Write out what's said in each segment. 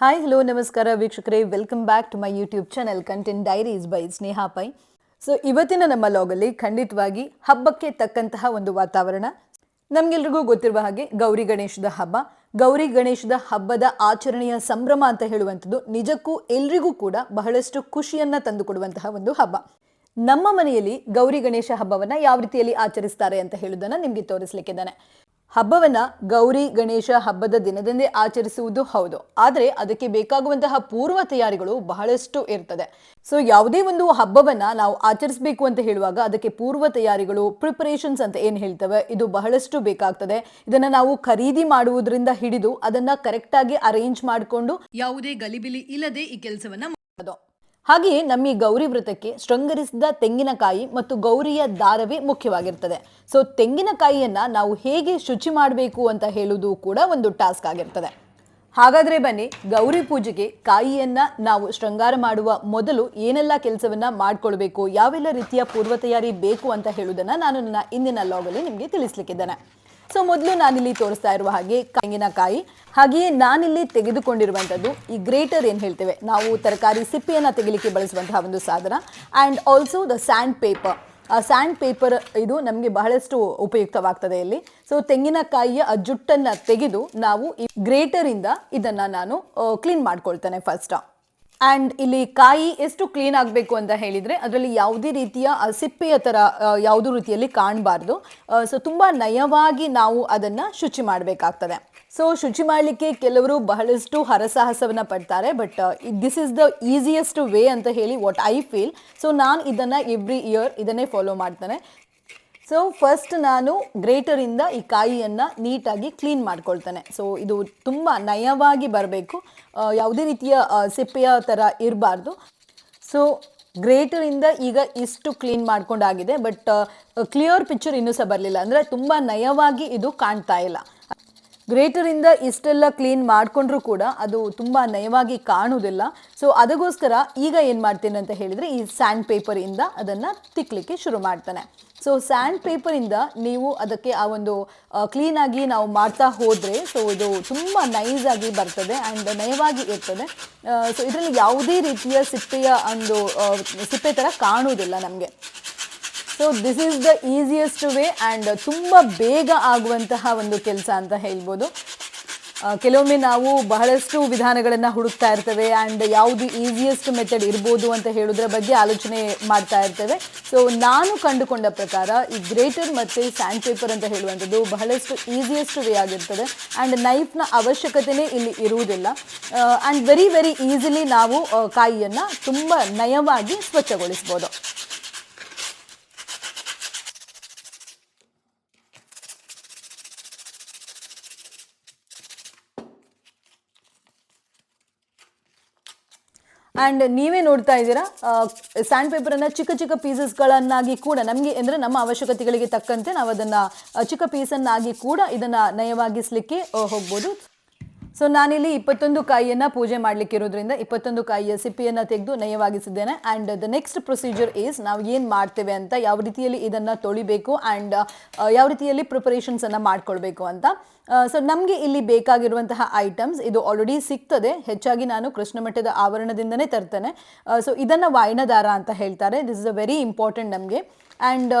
Hi hello ನಮಸ್ಕಾರ ವೀಕ್ಷಕರೇ welcome back to my YouTube channel content diaries by Sneha Pai so ಇವತ್ತಿನ ನಮ್ಮ ಲಾಗಲ್ಲಿ ಖಂಡಿತವಾಗಿ ಹಬ್ಬಕ್ಕೆ ತಕ್ಕಂತಹ ಒಂದು ವಾತಾವರಣ. ನಮಗೆಲ್ರಿಗೂ ಗೊತ್ತಿರುವ ಹಾಗೆ ಗೌರಿ ಗಣೇಶದ ಹಬ್ಬ. ಗೌರಿ ಗಣೇಶದ ಹಬ್ಬದ ಆಚರಣೆಯ ಸಂಭ್ರಮ ಅಂತ ಹೇಳುವಂಥದ್ದು ನಿಜಕ್ಕೂ ಎಲ್ರಿಗೂ ಕೂಡ ಬಹಳಷ್ಟು ಖುಷಿಯನ್ನ ತಂದುಕೊಡುವಂತಹ ಒಂದು ಹಬ್ಬ. ನಮ್ಮ ಮನೆಯಲ್ಲಿ ಗೌರಿ ಗಣೇಶ ಹಬ್ಬವನ್ನ ಯಾವ ರೀತಿಯಲ್ಲಿ ಆಚರಿಸ್ತಾರೆ ಅಂತ ಹೇಳೋದನ್ನು ನಿಮಗೆ ತೋರಿಸ್ಲಿಕ್ಕಿದ್ದಾನೆ. ಹಬ್ಬವನ್ನ ಗೌರಿ ಗಣೇಶ ಹಬ್ಬದ ದಿನದಂದೇ ಆಚರಿಸುವುದು ಹೌದು. ಆದರೆ ಅದಕ್ಕೆ ಬೇಕಾಗುವಂತಹ ಪೂರ್ವ ತಯಾರಿಗಳು ಬಹಳಷ್ಟು ಇರ್ತದೆ. ಸೊ ಯಾವುದೇ ಒಂದು ಹಬ್ಬವನ್ನ ನಾವು ಆಚರಿಸಬೇಕು ಅಂತ ಹೇಳುವಾಗ ಅದಕ್ಕೆ ಪೂರ್ವ ತಯಾರಿಗಳು ಪ್ರಿಪರೇಷನ್ಸ್ ಅಂತ ಏನು ಹೇಳ್ತವೆ, ಇದು ಬಹಳಷ್ಟು ಬೇಕಾಗ್ತದೆ. ಇದನ್ನ ನಾವು ಖರೀದಿ ಮಾಡುವುದರಿಂದ ಹಿಡಿದು ಅದನ್ನ ಕರೆಕ್ಟ್ ಆಗಿ ಅರೇಂಜ್ ಮಾಡಿಕೊಂಡು ಯಾವುದೇ ಗಲಿಬಿಲಿ ಇಲ್ಲದೆ ಈ ಕೆಲಸವನ್ನ ಮಾಡೋದು. ಹಾಗೆಯೇ ನಮ್ಮ ಈ ಗೌರಿ ವ್ರತಕ್ಕೆ ಶೃಂಗರಿಸಿದ ತೆಂಗಿನಕಾಯಿ ಮತ್ತು ಗೌರಿಯ ದಾರವೇ ಮುಖ್ಯವಾಗಿರ್ತದೆ. ಸೊ, ತೆಂಗಿನಕಾಯಿಯನ್ನ ನಾವು ಹೇಗೆ ಶುಚಿ ಮಾಡಬೇಕು ಅಂತ ಹೇಳುವುದು ಕೂಡ ಒಂದು ಟಾಸ್ಕ್ ಆಗಿರ್ತದೆ. ಹಾಗಾದ್ರೆ ಬನ್ನಿ, ಗೌರಿ ಪೂಜೆಗೆ ಕಾಯಿಯನ್ನ ನಾವು ಶೃಂಗಾರ ಮಾಡುವ ಮೊದಲು ಏನೆಲ್ಲ ಕೆಲಸವನ್ನ ಮಾಡ್ಕೊಳ್ಬೇಕು, ಯಾವೆಲ್ಲ ರೀತಿಯ ಪೂರ್ವ ತಯಾರಿ ಬೇಕು ಅಂತ ಹೇಳುವುದನ್ನ ನಾನು ನನ್ನ ಇಂದಿನ ಲಾಗಲ್ಲಿ ನಿಮಗೆ ತಿಳಿಸ್ಲಿಕ್ಕಿದ್ದೇನೆ. ಸೊ ಮೊದಲು ನಾನಿಲ್ಲಿ ತೋರಿಸ್ತಾ ಇರುವ ಹಾಗೆ ತೆಂಗಿನಕಾಯಿ. ಹಾಗೆಯೇ ನಾನಿಲ್ಲಿ ತೆಗೆದುಕೊಂಡಿರುವಂಥದ್ದು ಈ ಗ್ರೇಟರ್ ಏನು ಹೇಳ್ತೇವೆ, ನಾವು ತರಕಾರಿ ಸಿಪ್ಪೆಯನ್ನು ತೆಗಿಲಿಕ್ಕೆ ಬಳಸುವಂತಹ ಒಂದು ಸಾಧನ. And also the sand paper ಆ ಸ್ಯಾಂಡ್ ಪೇಪರ್ ಇದು ನಮಗೆ ಬಹಳಷ್ಟು ಉಪಯುಕ್ತವಾಗ್ತದೆ ಇಲ್ಲಿ. ಸೊ ತೆಂಗಿನಕಾಯಿಯ ಆ ಜುಟ್ಟನ್ನು ತೆಗೆದು ನಾವು ಈ ಗ್ರೇಟರಿಂದ ಇದನ್ನು ನಾನು ಕ್ಲೀನ್ ಮಾಡ್ಕೊಳ್ತೇನೆ ಫಸ್ಟ್ ಆ್ಯಂಡ್ ಇಲ್ಲಿ ಕಾಯಿ ಎಷ್ಟು ಕ್ಲೀನ್ ಆಗಬೇಕು ಅಂತ ಹೇಳಿದರೆ, ಅದರಲ್ಲಿ ಯಾವುದೇ ರೀತಿಯ ಸಿಪ್ಪೆಯ ಥರ ಯಾವುದೇ ರೀತಿಯಲ್ಲಿ ಕಾಣಬಾರ್ದು. ಸೊ ತುಂಬ ನಯವಾಗಿ ನಾವು ಅದನ್ನು ಶುಚಿ ಮಾಡಬೇಕಾಗ್ತದೆ. ಸೊ ಶುಚಿ ಮಾಡಲಿಕ್ಕೆ ಕೆಲವರು ಬಹಳಷ್ಟು ಹರಸಾಹಸವನ್ನು ಪಡ್ತಾರೆ but this is the easiest way ಅಂತ ಹೇಳಿ ವಾಟ್ ಐ ಫೀಲ್ ಸೊ ನಾನು ಇದನ್ನು ಎವ್ರಿ ಇಯರ್ ಇದನ್ನೇ ಫಾಲೋ ಮಾಡ್ತೇನೆ. ಸೊ ಫಸ್ಟ್ ನಾನು ಗ್ರೇಟರಿಂದ ಈ ಕಾಯಿಯನ್ನು ನೀಟಾಗಿ ಕ್ಲೀನ್ ಮಾಡ್ಕೊಳ್ತೇನೆ. ಸೊ ಇದು ತುಂಬ ನಯವಾಗಿ ಬರಬೇಕು. ಯಾವುದೇ ರೀತಿಯ ಸಿಪ್ಪೆಯ ಥರ ಇರಬಾರ್ದು. ಸೊ ಗ್ರೇಟರಿಂದ ಈಗ ಇಷ್ಟು ಕ್ಲೀನ್ ಮಾಡ್ಕೊಂಡಾಗಿದೆ. ಬಟ್ ಕ್ಲಿಯರ್ ಪಿಕ್ಚರ್ ಇನ್ನೂ ಸಹ ಬರಲಿಲ್ಲ. ಅಂದರೆ ತುಂಬ ನಯವಾಗಿ ಇದು ಕಾಣ್ತಾ ಇಲ್ಲ. ಗ್ರೇಟರಿಂದ ಇಷ್ಟೆಲ್ಲ ಕ್ಲೀನ್ ಮಾಡಿಕೊಂಡ್ರೂ ಕೂಡ ಅದು ತುಂಬ ನಯವಾಗಿ ಕಾಣುವುದಿಲ್ಲ. ಸೊ ಅದಕ್ಕೋಸ್ಕರ ಈಗ ಏನು ಮಾಡ್ತೇನೆ ಅಂತ ಹೇಳಿದರೆ ಈ ಸ್ಯಾಂಡ್ ಪೇಪರಿಂದ ಅದನ್ನು ತಿಕ್ಕಲಿಕ್ಕೆ ಶುರು ಮಾಡ್ತಾನೆ. ಸೊ ಸ್ಯಾಂಡ್ ಪೇಪರಿಂದ ನೀವು ಅದಕ್ಕೆ ಆ ಒಂದು ಕ್ಲೀನಾಗಿ ನಾವು ಮಾಡ್ತಾ ಹೋದರೆ ಸೊ ಇದು ತುಂಬ ನೈಸಾಗಿ ಬರ್ತದೆ ಆ್ಯಂಡ್ ನಯವಾಗಿ ಇರ್ತದೆ. ಸೊ ಇದರಲ್ಲಿ ಯಾವುದೇ ರೀತಿಯ ಸಿಪ್ಪೆಯ ಒಂದು ಸಿಪ್ಪೆ ಥರ ಕಾಣುವುದಿಲ್ಲ ನಮಗೆ. So this is the easiest way and ತುಂಬ ಬೇಗ ಆಗುವಂತಹ ಒಂದು ಕೆಲಸ ಅಂತ ಹೇಳ್ಬೋದು. ಕೆಲವೊಮ್ಮೆ ನಾವು ಬಹಳಷ್ಟು ವಿಧಾನಗಳನ್ನು ಹುಡುಕ್ತಾ ಇರ್ತೇವೆ ಆ್ಯಂಡ್ ಯಾವುದು ಈಸಿಯೆಸ್ಟ್ ಮೆಥಡ್ ಇರ್ಬೋದು ಅಂತ ಹೇಳೋದ್ರ ಬಗ್ಗೆ ಆಲೋಚನೆ ಮಾಡ್ತಾ ಇರ್ತೇವೆ. ಸೊ ನಾನು ಕಂಡುಕೊಂಡ ಪ್ರಕಾರ ಈ ಗ್ರೇಟರ್ ಮತ್ತು ಸ್ಯಾಂಡ್ ಪೇಪರ್ ಅಂತ ಹೇಳುವಂಥದ್ದು ಬಹಳಷ್ಟು ಈಸಿಯೆಸ್ಟ್ ವೇ ಆಗಿರ್ತದೆ. ಆ್ಯಂಡ್ ನೈಫ್ನ ಅವಶ್ಯಕತೆನೇ ಇಲ್ಲಿ ಇರುವುದಿಲ್ಲ. ಆ್ಯಂಡ್ ವೆರಿ ವೆರಿ ಈಸಿಲಿ ನಾವು ಆ, ಕಾಯಿಯನ್ನು ತುಂಬ ನಯವಾಗಿ ಸ್ವಚ್ಛಗೊಳಿಸ್ಬೋದು. ಆ್ಯಂಡ್ ನೀವೇ ನೋಡ್ತಾ ಇದ್ದೀರಾ ಸ್ಯಾಂಡ್ ಪೇಪರನ್ನು ಚಿಕ್ಕ ಚಿಕ್ಕ ಪೀಸಸ್ಗಳನ್ನಾಗಿ ಕೂಡ ನಮಗೆ ಅಂದರೆ ನಮ್ಮ ಅವಶ್ಯಕತೆಗಳಿಗೆ ತಕ್ಕಂತೆ ನಾವು ಅದನ್ನು ಚಿಕ್ಕ ಪೀಸನ್ನಾಗಿ ಕೂಡ ಇದನ್ನು ನಯವಾಗಿಸಲಿಕ್ಕೆ ಹೋಗ್ಬೋದು. ಸೊ ನಾನಿಲ್ಲಿ ಇಪ್ಪತ್ತೊಂದು ಕಾಯಿಯನ್ನು ಪೂಜೆ ಮಾಡ್ಲಿಕ್ಕೆ ಇರೋದ್ರಿಂದ ಇಪ್ಪತ್ತೊಂದು ಕಾಯಿಯ ಸಿಪ್ಪಿಯನ್ನು ತೆಗೆದು ನಯವಾಗಿಸಿದ್ದೇನೆ. And the next procedure is ನಾವು ಏನು ಮಾಡ್ತೇವೆ ಅಂತ, ಯಾವ ರೀತಿಯಲ್ಲಿ ಇದನ್ನು ತೊಳಿಬೇಕು ಆ್ಯಂಡ್ ಯಾವ ರೀತಿಯಲ್ಲಿ ಪ್ರಿಪರೇಷನ್ಸನ್ನು ಮಾಡ್ಕೊಳ್ಬೇಕು ಅಂತ. ಸೊ ನಮಗೆ ಇಲ್ಲಿ ಬೇಕಾಗಿರುವಂತಹ ಐಟಮ್ಸ್ ಇದು ಆಲ್ರೆಡಿ ಸಿಗ್ತದೆ. ಹೆಚ್ಚಾಗಿ ನಾನು ಕೃಷ್ಣ ಮಠದ ಆವರಣದಿಂದನೇ ತರ್ತೇನೆ. ಸೊ ಇದನ್ನು ವಾಯಣದಾರ ಅಂತ ಹೇಳ್ತಾರೆ. This is a very important ನಮಗೆ. ಆ್ಯಂಡ್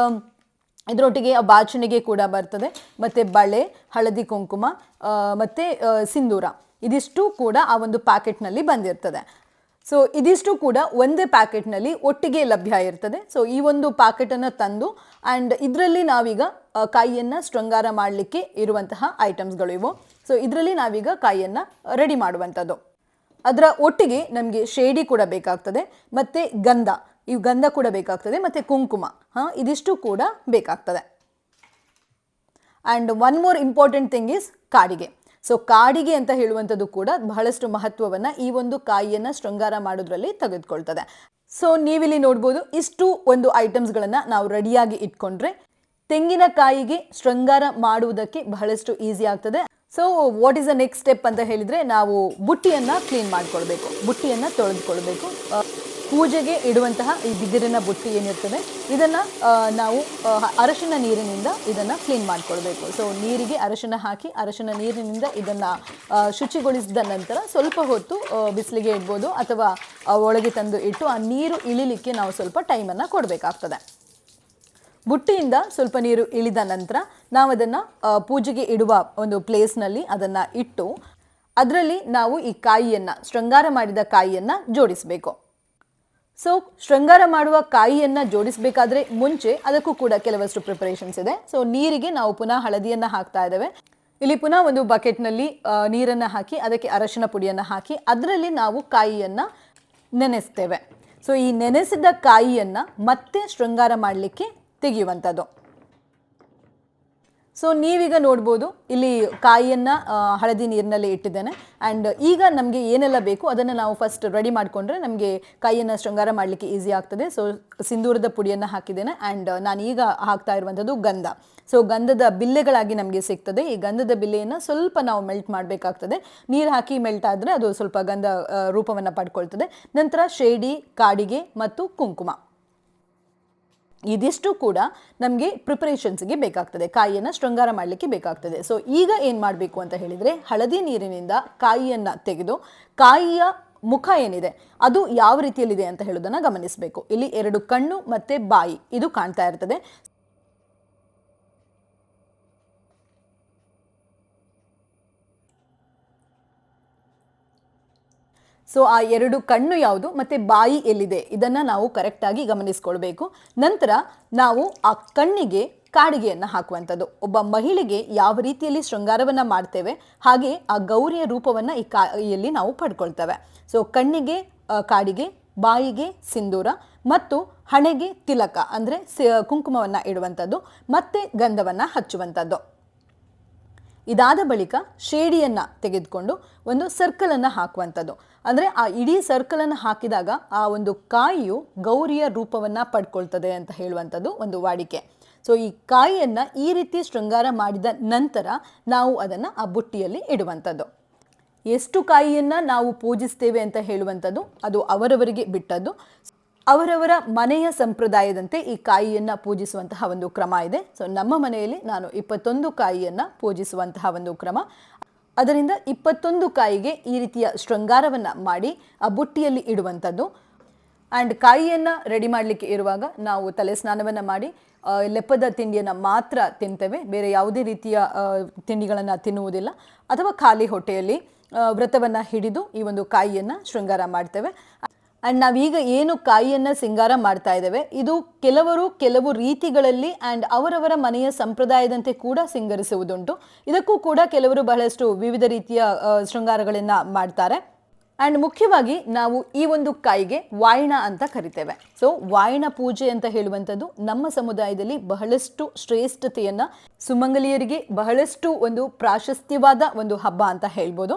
ಇದರೊಟ್ಟಿಗೆ ಬಾಚಣಿಗೆ ಕೂಡ ಬರ್ತದೆ. ಮತ್ತು ಬಳೆ, ಹಳದಿ ಕುಂಕುಮ ಮತ್ತು ಸಿಂಧೂರ. ಇದಿಷ್ಟು ಕೂಡ ಆ ಒಂದು ಪ್ಯಾಕೆಟ್ನಲ್ಲಿ ಬಂದಿರ್ತದೆ. ಸೊ, ಇದಿಷ್ಟು ಕೂಡ ಒಂದೇ ಪ್ಯಾಕೆಟ್ನಲ್ಲಿ ಒಟ್ಟಿಗೆ ಲಭ್ಯ ಇರ್ತದೆ. ಸೊ, ಈ ಒಂದು ಪ್ಯಾಕೆಟನ್ನು ತಂದು ಆ್ಯಂಡ್ ಇದರಲ್ಲಿ ನಾವೀಗ ಕಾಯಿಯನ್ನು ಶೃಂಗಾರ ಮಾಡಲಿಕ್ಕೆ ಇರುವಂತಹ ಐಟಮ್ಸ್ಗಳು ಇವು. ಸೊ, ಇದರಲ್ಲಿ ನಾವೀಗ ಕಾಯಿಯನ್ನು ರೆಡಿ ಮಾಡುವಂಥದ್ದು. ಅದರ ಒಟ್ಟಿಗೆ ನಮಗೆ ಶೇಡಿ ಕೂಡ ಬೇಕಾಗ್ತದೆ. ಮತ್ತು ಗಂಧ. ಈ ಗಂಧ ಕೂಡ ಬೇಕಾಗ್ತದೆ ಮತ್ತು ಕುಂಕುಮ, ಹಾಂ, ಇದಿಷ್ಟು ಕೂಡ ಬೇಕಾಗ್ತದೆ. And one more important thing is ಕಾಡಿಗೆ. ಸೊ ಕಾಡಿಗೆ ಅಂತ ಹೇಳುವಂಥದ್ದು ಕೂಡ ಬಹಳಷ್ಟು ಮಹತ್ವವನ್ನು ಈ ಒಂದು ಕಾಯಿಯನ್ನು ಶೃಂಗಾರ ಮಾಡೋದ್ರಲ್ಲಿ ತೆಗೆದುಕೊಳ್ತದೆ. ಸೊ ನೀವಿಲ್ಲಿ ನೋಡ್ಬೋದು ಇಷ್ಟು ಒಂದು ಐಟಮ್ಸ್ಗಳನ್ನು ನಾವು ರೆಡಿಯಾಗಿ ಇಟ್ಕೊಂಡ್ರೆ ತೆಂಗಿನಕಾಯಿಗೆ ಶೃಂಗಾರ ಮಾಡುವುದಕ್ಕೆ ಬಹಳಷ್ಟು ಈಸಿ ಆಗ್ತದೆ. So what is the next step ಅಂತ ಹೇಳಿದರೆ ನಾವು ಬುಟ್ಟಿಯನ್ನು ಕ್ಲೀನ್ ಮಾಡಿಕೊಳ್ಬೇಕು. ಬುಟ್ಟಿಯನ್ನು ತೊಳೆದುಕೊಳ್ಬೇಕು. ಪೂಜೆಗೆ ಇಡುವಂತಹ ಈ ಬಿದಿರಿನ ಬುಟ್ಟಿ ಏನಿರ್ತದೆ, ಇದನ್ನು ನಾವು ಅರಶಿನ ನೀರಿನಿಂದ ಇದನ್ನು ಕ್ಲೀನ್ ಮಾಡಿಕೊಳ್ಬೇಕು. ಸೊ ನೀರಿಗೆ ಅರಶಿನ ಹಾಕಿ, ಅರಶಿನ ನೀರಿನಿಂದ ಇದನ್ನು ಶುಚಿಗೊಳಿಸಿದ ನಂತರ ಸ್ವಲ್ಪ ಹೊತ್ತು ಬಿಸಿಲಿಗೆ ಇಡ್ಬೋದು ಅಥವಾ ಒಳಗೆ ತಂದು ಇಟ್ಟು ಆ ನೀರು ಇಳಿಲಿಕ್ಕೆ ನಾವು ಸ್ವಲ್ಪ ಟೈಮನ್ನು ಕೊಡಬೇಕಾಗ್ತದೆ. ಬುಟ್ಟಿಯಿಂದ ಸ್ವಲ್ಪ ನೀರು ಇಳಿದ ನಂತರ ನಾವು ಅದನ್ನು ಪೂಜೆಗೆ ಇಡುವ ಒಂದು ಪ್ಲೇಸ್ನಲ್ಲಿ ಅದನ್ನು ಇಟ್ಟು, ಅದರಲ್ಲಿ ನಾವು ಈ ಕಾಯಿಯನ್ನು, ಶೃಂಗಾರ ಮಾಡಿದ ಕಾಯಿಯನ್ನು ಜೋಡಿಸಬೇಕು. ಸೊ ಶೃಂಗಾರ ಮಾಡುವ ಕಾಯಿಯನ್ನು ಜೋಡಿಸಬೇಕಾದ್ರೆ ಮುಂಚೆ ಅದಕ್ಕೂ ಕೂಡ ಕೆಲವಷ್ಟು ಪ್ರಿಪರೇಷನ್ಸ್ ಇದೆ. ಸೊ ನೀರಿಗೆ ನಾವು ಪುನಃ ಹಳದಿಯನ್ನು ಹಾಕ್ತಾ ಇದ್ದೇವೆ. ಇಲ್ಲಿ ಪುನಃ ಒಂದು ಬಕೆಟ್ನಲ್ಲಿ ನೀರನ್ನು ಹಾಕಿ, ಅದಕ್ಕೆ ಅರಶಿನ ಪುಡಿಯನ್ನು ಹಾಕಿ, ಅದರಲ್ಲಿ ನಾವು ಕಾಯಿಯನ್ನು ನೆನೆಸ್ತೇವೆ. ಸೊ ಈ ನೆನೆಸಿದ ಕಾಯಿಯನ್ನು ಮತ್ತೆ ಶೃಂಗಾರ ಮಾಡಲಿಕ್ಕೆ ತೆಗೆಯುವಂಥದ್ದು. ಸೊ ನೀವೀಗ ನೋಡ್ಬೋದು ಇಲ್ಲಿ ಕಾಯಿಯನ್ನು ಹಳದಿ ನೀರಿನಲ್ಲಿ ಇಟ್ಟಿದ್ದೇನೆ. ಆ್ಯಂಡ್ ಈಗ ನಮಗೆ ಏನೆಲ್ಲ ಬೇಕು ಅದನ್ನು ನಾವು ಫಸ್ಟ್ ರೆಡಿ ಮಾಡಿಕೊಂಡ್ರೆ ನಮಗೆ ಕಾಯಿಯನ್ನು ಶೃಂಗಾರ ಮಾಡಲಿಕ್ಕೆ ಈಸಿ ಆಗ್ತದೆ. ಸೊ ಸಿಂಧೂರದ ಪುಡಿಯನ್ನು ಹಾಕಿದ್ದೇನೆ. ಆ್ಯಂಡ್ ನಾನು ಈಗ ಹಾಕ್ತಾ ಇರುವಂಥದ್ದು ಗಂಧ. ಸೊ ಗಂಧದ ಬಿಲ್ಲೆಗಳಾಗಿ ನಮಗೆ ಸಿಗ್ತದೆ. ಈ ಗಂಧದ ಬಿಲ್ಲೆಯನ್ನು ಸ್ವಲ್ಪ ನಾವು ಮೆಲ್ಟ್ ಮಾಡಬೇಕಾಗ್ತದೆ. ನೀರು ಹಾಕಿ ಮೆಲ್ಟ್ ಆದರೆ ಅದು ಸ್ವಲ್ಪ ಗಂಧ ರೂಪವನ್ನು ಪಡ್ಕೊಳ್ತದೆ. ನಂತರ ಶೇಡಿ, ಕಾಡಿಗೆ ಮತ್ತು ಕುಂಕುಮ. ಇದಿಷ್ಟು ಕೂಡ ನಮಗೆ ಪ್ರಿಪರೇಷನ್ಸ್ಗೆ ಬೇಕಾಗ್ತದೆ. ಕಾಯಿಯನ್ನು ಶೃಂಗಾರ ಮಾಡಲಿಕ್ಕೆ ಬೇಕಾಗ್ತದೆ. ಸೊ ಈಗ ಏನು ಮಾಡಬೇಕು ಅಂತ ಹೇಳಿದರೆ ಹಳದಿ ನೀರಿನಿಂದ ಕಾಯಿಯನ್ನು ತೆಗೆದು ಕಾಯಿಯ ಮುಖ ಏನಿದೆ, ಅದು ಯಾವ ರೀತಿಯಲ್ಲಿದೆ ಅಂತ ಹೇಳೋದನ್ನು ಗಮನಿಸಬೇಕು. ಇಲ್ಲಿ ಎರಡು ಕಣ್ಣು ಮತ್ತು ಬಾಯಿ, ಇದು ಕಾಣ್ತಾ ಇರ್ತದೆ. ಸೊ ಆ ಎರಡು ಕಣ್ಣು ಯಾವುದು? ಮತ್ತು ಬಾಯಿ ಎಲ್ಲಿದೆ? ಇದನ್ನು ನಾವು ಕರೆಕ್ಟಾಗಿ ಗಮನಿಸ್ಕೊಳ್ಬೇಕು. ನಂತರ ನಾವು ಆ ಕಣ್ಣಿಗೆ ಕಾಡಿಗೆಯನ್ನು ಹಾಕುವಂಥದ್ದು. ಒಬ್ಬ ಮಹಿಳೆಗೆ ಯಾವ ರೀತಿಯಲ್ಲಿ ಶೃಂಗಾರವನ್ನು ಮಾಡ್ತೇವೆ, ಹಾಗೆ ಆ ಗೌರಿಯ ರೂಪವನ್ನು ಈ ಕಾಯಿಯಲ್ಲಿ ನಾವು ಪಡ್ಕೊಳ್ತೇವೆ. ಸೊ ಕಣ್ಣಿಗೆ ಕಾಡಿಗೆ, ಬಾಯಿಗೆ ಸಿಂಧೂರ ಮತ್ತು ಹಣೆಗೆ ತಿಲಕ, ಅಂದರೆ ಕುಂಕುಮವನ್ನು ಇಡುವಂಥದ್ದು, ಮತ್ತು ಗಂಧವನ್ನು ಹಚ್ಚುವಂಥದ್ದು. ಇದಾದ ಬಳಿಕ ಶೇಡಿಯನ್ನು ತೆಗೆದುಕೊಂಡು ಒಂದು ಸರ್ಕಲನ್ನು ಹಾಕುವಂಥದ್ದು. ಅಂದರೆ ಆ ಇಡೀ ಸರ್ಕಲನ್ನು ಹಾಕಿದಾಗ ಆ ಒಂದು ಕಾಯಿಯು ಗೌರಿಯ ರೂಪವನ್ನು ಪಡ್ಕೊಳ್ತದೆ ಅಂತ ಹೇಳುವಂಥದ್ದು ಒಂದು ವಾಡಿಕೆ. ಸೊ ಈ ಕಾಯಿಯನ್ನು ಈ ರೀತಿ ಶೃಂಗಾರ ಮಾಡಿದ ನಂತರ ನಾವು ಅದನ್ನು ಆ ಬುಟ್ಟಿಯಲ್ಲಿ ಇಡುವಂಥದ್ದು. ಎಷ್ಟು ಕಾಯಿಯನ್ನು ನಾವು ಪೂಜಿಸ್ತೇವೆ ಅಂತ ಹೇಳುವಂಥದ್ದು ಅದು ಅವರವರಿಗೆ ಬಿಟ್ಟದ್ದು. ಅವರವರ ಮನೆಯ ಸಂಪ್ರದಾಯದಂತೆ ಈ ಕಾಯಿಯನ್ನು ಪೂಜಿಸುವಂತಹ ಒಂದು ಕ್ರಮ ಇದೆ. ಸೊ ನಮ್ಮ ಮನೆಯಲ್ಲಿ ನಾನು ಇಪ್ಪತ್ತೊಂದು ಕಾಯಿಯನ್ನು ಪೂಜಿಸುವಂತಹ ಒಂದು ಕ್ರಮ. ಅದರಿಂದ ಇಪ್ಪತ್ತೊಂದು ಕಾಯಿಗೆ ಈ ರೀತಿಯ ಶೃಂಗಾರವನ್ನು ಮಾಡಿ ಆ ಬುಟ್ಟಿಯಲ್ಲಿ ಇಡುವಂಥದ್ದು. ಆ್ಯಂಡ್ ಕಾಯಿಯನ್ನು ರೆಡಿ ಮಾಡಲಿಕ್ಕೆ ಇರುವಾಗ ನಾವು ತಲೆ ಸ್ನಾನವನ್ನು ಮಾಡಿ ಲೆಪ್ಪದ ತಿಂಡಿಯನ್ನು ಮಾತ್ರ ತಿಂತೇವೆ. ಬೇರೆ ಯಾವುದೇ ರೀತಿಯ ತಿಂಡಿಗಳನ್ನು ತಿನ್ನುವುದಿಲ್ಲ. ಅಥವಾ ಖಾಲಿ ಹೊಟ್ಟೆಯಲ್ಲಿ ವ್ರತವನ್ನು ಹಿಡಿದು ಈ ಒಂದು ಕಾಯಿಯನ್ನು ಶೃಂಗಾರ ಮಾಡ್ತೇವೆ. ಆ್ಯಂಡ್ ನಾವೀಗ ಏನು ಕಾಯಿಯನ್ನು ಸಿಂಗಾರ ಮಾಡ್ತಾ ಇದ್ದೇವೆ, ಇದು ಕೆಲವರು ಕೆಲವು ರೀತಿಗಳಲ್ಲಿ ಆ್ಯಂಡ್ ಅವರವರ ಮನೆಯ ಸಂಪ್ರದಾಯದಂತೆ ಕೂಡ ಸಿಂಗರಿಸುವುದುಂಟು. ಇದಕ್ಕೂ ಕೂಡ ಕೆಲವರು ಬಹಳಷ್ಟು ವಿವಿಧ ರೀತಿಯ ಶೃಂಗಾರಗಳನ್ನು ಮಾಡ್ತಾರೆ. ಆ್ಯಂಡ್ ಮುಖ್ಯವಾಗಿ ನಾವು ಈ ಒಂದು ಕಾಯಿಗೆ ವಾಯಣ ಅಂತ ಕರಿತೇವೆ. ಸೊ ವಾಯಣ ಪೂಜೆ ಅಂತ ಹೇಳುವಂಥದ್ದು ನಮ್ಮ ಸಮುದಾಯದಲ್ಲಿ ಬಹಳಷ್ಟು ಶ್ರೇಷ್ಠತೆಯನ್ನು, ಸುಮಂಗಲಿಯರಿಗೆ ಬಹಳಷ್ಟು ಒಂದು ಪ್ರಾಶಸ್ತ್ಯವಾದ ಒಂದು ಹಬ್ಬ ಅಂತ ಹೇಳ್ಬೋದು.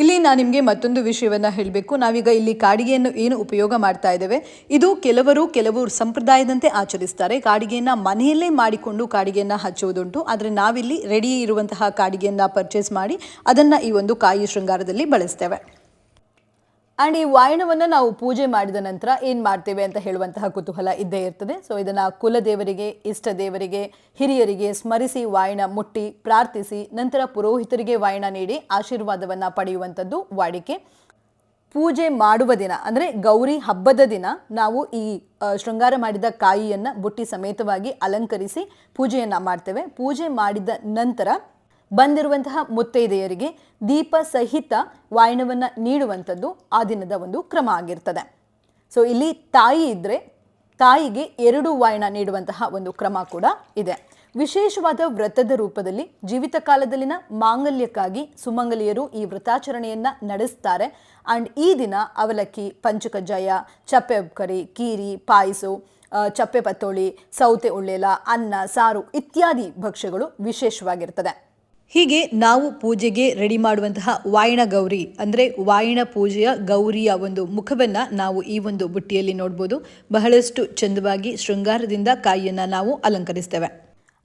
ಇಲ್ಲಿ ನಾನು ನಿಮಗೆ ಮತ್ತೊಂದು ವಿಷಯವನ್ನು ಹೇಳಬೇಕು. ನಾವೀಗ ಇಲ್ಲಿ ಕಾಡಿಗೆಯನ್ನು ಏನು ಉಪಯೋಗ ಮಾಡ್ತಾ ಇದ್ದೇವೆ? ಇದು ಕೆಲವರು ಕೆಲವು ಸಂಪ್ರದಾಯದಂತೆ ಆಚರಿಸ್ತಾರೆ. ಕಾಡಿಗೆಯನ್ನು ಮನೆಯಲ್ಲೇ ಮಾಡಿಕೊಂಡು ಕಾಡಿಗೆಯನ್ನು ಹಚ್ಚುವುದುಂಟು. ಆದರೆ ನಾವಿಲ್ಲಿ ರೆಡಿ ಇರುವಂತಹ ಕಾಡಿಗೆಯನ್ನು ಪರ್ಚೇಸ್ ಮಾಡಿ ಅದನ್ನು ಈ ಒಂದು ಕಾಯಿ ಶೃಂಗಾರದಲ್ಲಿ ಬಳಸ್ತೇವೆ. ಆ್ಯಂಡ್ ಈ ವಾಯನವನ್ನು ನಾವು ಪೂಜೆ ಮಾಡಿದ ನಂತರ ಏನು ಮಾಡ್ತೇವೆ ಅಂತ ಹೇಳುವಂತಹ ಕುತೂಹಲ ಇದ್ದೇ ಇರ್ತದೆ. ಸೊ ಇದನ್ನು ಕುಲದೇವರಿಗೆ ಇಷ್ಟ ದೇವರಿಗೆ ಹಿರಿಯರಿಗೆ ಸ್ಮರಿಸಿ ವಾಯನ ಮುಟ್ಟಿ ಪ್ರಾರ್ಥಿಸಿ, ನಂತರ ಪುರೋಹಿತರಿಗೆ ವಾಯನ ನೀಡಿ ಆಶೀರ್ವಾದವನ್ನು ಪಡೆಯುವಂಥದ್ದು ವಾಡಿಕೆ. ಪೂಜೆ ಮಾಡುವ ದಿನ, ಅಂದರೆ ಗೌರಿ ಹಬ್ಬದ ದಿನ, ನಾವು ಈ ಶೃಂಗಾರ ಮಾಡಿದ ಕಾಯಿಯನ್ನು ಬುಟ್ಟಿ ಸಮೇತವಾಗಿ ಅಲಂಕರಿಸಿ ಪೂಜೆಯನ್ನು ಮಾಡ್ತೇವೆ. ಪೂಜೆ ಮಾಡಿದ ನಂತರ ಬಂದಿರುವಂತಹ ಮುತ್ತೈದೆಯರಿಗೆ ದೀಪ ಸಹಿತ ವಾಯನವನ್ನು ನೀಡುವಂಥದ್ದು ಆ ದಿನದ ಒಂದು ಕ್ರಮ ಆಗಿರ್ತದೆ. ಸೊ ಇಲ್ಲಿ ತಾಯಿ ಇದ್ದರೆ ತಾಯಿಗೆ ಎರಡು ವಾಯನ ನೀಡುವಂತಹ ಒಂದು ಕ್ರಮ ಕೂಡ ಇದೆ. ವಿಶೇಷವಾದ ವ್ರತದ ರೂಪದಲ್ಲಿ ಜೀವಿತ ಕಾಲದಲ್ಲಿನ ಮಾಂಗಲ್ಯಕ್ಕಾಗಿ ಸುಮಂಗಲಿಯರು ಈ ವ್ರತಾಚರಣೆಯನ್ನು ನಡೆಸ್ತಾರೆ. ಆ್ಯಂಡ್ ಈ ದಿನ ಅವಲಕ್ಕಿ, ಪಂಚಕಜ್ಜಾಯ, ಚಪ್ಪೆ ಉಪ್ಕರಿ ಕೀರಿ, ಪಾಯಸು ಚಪ್ಪೆ ಪತ್ತೋಳಿ, ಸೌತೆ ಉಳ್ಳೇಲ, ಅನ್ನ, ಸಾರು ಇತ್ಯಾದಿ ಭಕ್ಷ್ಯಗಳು ವಿಶೇಷವಾಗಿರ್ತದೆ. ಹೀಗೆ ನಾವು ಪೂಜೆಗೆ ರೆಡಿ ಮಾಡುವಂತಹ ವಾಯಣ ಗೌರಿ, ಅಂದರೆ ವಾಯಣ ಪೂಜೆಯ ಗೌರಿಯ ಒಂದು ಮುಖವನ್ನು ನಾವು ಈ ಒಂದು ಬುಟ್ಟಿಯಲ್ಲಿ ನೋಡ್ಬೋದು. ಬಹಳಷ್ಟು ಚಂದವಾಗಿ ಶೃಂಗಾರದಿಂದ ಕಾಯಿಯನ್ನು ನಾವು ಅಲಂಕರಿಸ್ತೇವೆ.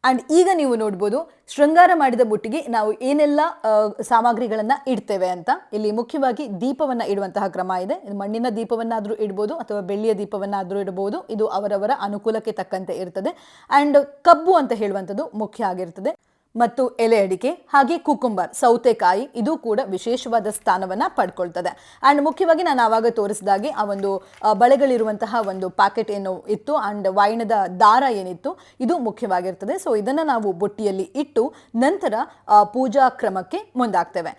ಆ್ಯಂಡ್ ಈಗ ನೀವು ನೋಡ್ಬೋದು, ಶೃಂಗಾರ ಮಾಡಿದ ಬುಟ್ಟಿಗೆ ನಾವು ಏನೆಲ್ಲ ಸಾಮಗ್ರಿಗಳನ್ನು ಇಡ್ತೇವೆ ಅಂತ. ಇಲ್ಲಿ ಮುಖ್ಯವಾಗಿ ದೀಪವನ್ನು ಇಡುವಂತಹ ಕ್ರಮ ಇದು. ಮಣ್ಣಿನ ದೀಪವನ್ನಾದರೂ ಇಡ್ಬೋದು, ಅಥವಾ ಬೆಳ್ಳಿಯ ದೀಪವನ್ನಾದರೂ ಇಡ್ಬೋದು. ಇದು ಅವರವರ ಅನುಕೂಲಕ್ಕೆ ತಕ್ಕಂತೆ ಇರ್ತದೆ. ಆ್ಯಂಡ್ ಕಬ್ಬು ಅಂತ ಹೇಳುವಂಥದ್ದು ಮುಖ್ಯ ಆಗಿರ್ತದೆ. ಮತ್ತು ಎಲೆ ಅಡಿಕೆ ಹಾಗೆ ಕುಕುಂಬರ್, ಸೌತೆಕಾಯಿ ಇದು ಕೂಡ ವಿಶೇಷವಾದ ಸ್ಥಾನವನ್ನ ಪಡ್ಕೊಳ್ತದೆ. ಆ್ಯಂಡ್ ಮುಖ್ಯವಾಗಿ ನಾನು ಆವಾಗ ತೋರಿಸಿದಾಗೆ ಆ ಒಂದು ಬಳೆಗಳಿರುವಂತಹ ಒಂದು ಪ್ಯಾಕೆಟ್ ಏನು ಇತ್ತು ಆ್ಯಂಡ್ ವೈನದ ದಾರ ಏನಿತ್ತು, ಇದು ಮುಖ್ಯವಾಗಿರ್ತದೆ. ಸೊ ಇದನ್ನು ನಾವು ಬುಟ್ಟಿಯಲ್ಲಿ ಇಟ್ಟು ನಂತರ ಪೂಜಾ ಕ್ರಮಕ್ಕೆ ಮುಂದಾಗ್ತೇವೆ.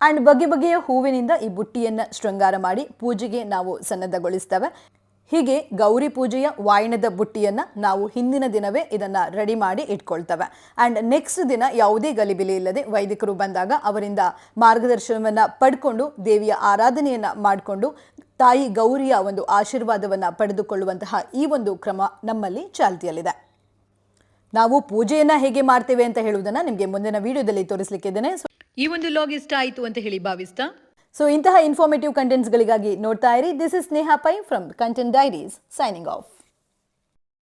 ಅಂಡ್ ಬಗೆ ಬಗೆಯ ಹೂವಿನಿಂದ ಈ ಬುಟ್ಟಿಯನ್ನು ಶೃಂಗಾರ ಮಾಡಿ ಪೂಜೆಗೆ ನಾವು ಸನ್ನದ್ಧಗೊಳಿಸ್ತೇವೆ. ಹೀಗೆ ಗೌರಿ ಪೂಜೆಯ ವಾಯನದ ಬುಟ್ಟಿಯನ್ನು ನಾವು ಹಿಂದಿನ ದಿನವೇ ಇದನ್ನು ರೆಡಿ ಮಾಡಿ ಇಟ್ಕೊಳ್ತೇವೆ. ಆ್ಯಂಡ್ ನೆಕ್ಸ್ಟ್ ದಿನ ಯಾವುದೇ ಗಲಿಬಿಲಿ ಇಲ್ಲದೆ ವೈದಿಕರು ಬಂದಾಗ ಅವರಿಂದ ಮಾರ್ಗದರ್ಶನವನ್ನು ಪಡ್ಕೊಂಡು ದೇವಿಯ ಆರಾಧನೆಯನ್ನು ಮಾಡಿಕೊಂಡು ತಾಯಿ ಗೌರಿಯ ಒಂದು ಆಶೀರ್ವಾದವನ್ನು ಪಡೆದುಕೊಳ್ಳುವಂತಹ ಈ ಒಂದು ಕ್ರಮ ನಮ್ಮಲ್ಲಿ ಚಾಲ್ತಿಯಲ್ಲಿದೆ. ನಾವು ಪೂಜೆಯನ್ನ ಹೇಗೆ ಮಾಡ್ತೇವೆ ಅಂತ ಹೇಳುವುದನ್ನು ನಿಮಗೆ ಮುಂದಿನ ವಿಡಿಯೋದಲ್ಲಿ ತೋರಿಸಲಿಕ್ಕಿದ್ದೇನೆ ಈ ಒಂದು ಲಾಗ್ ಇಷ್ಟ ಆಯಿತು ಅಂತ ಹೇಳಿ ಭಾವಿಸ್ತಾ? ಸೊ ಇಂತಹ ಇನ್ಫಾರ್ಮೇಟಿವ್ ಕಂಟೆಂಟ್ಸ್ಗಳಿಗಾಗಿ ನೋಡ್ತಾ ಇರಿ. This is Sneha Pai from content diaries signing off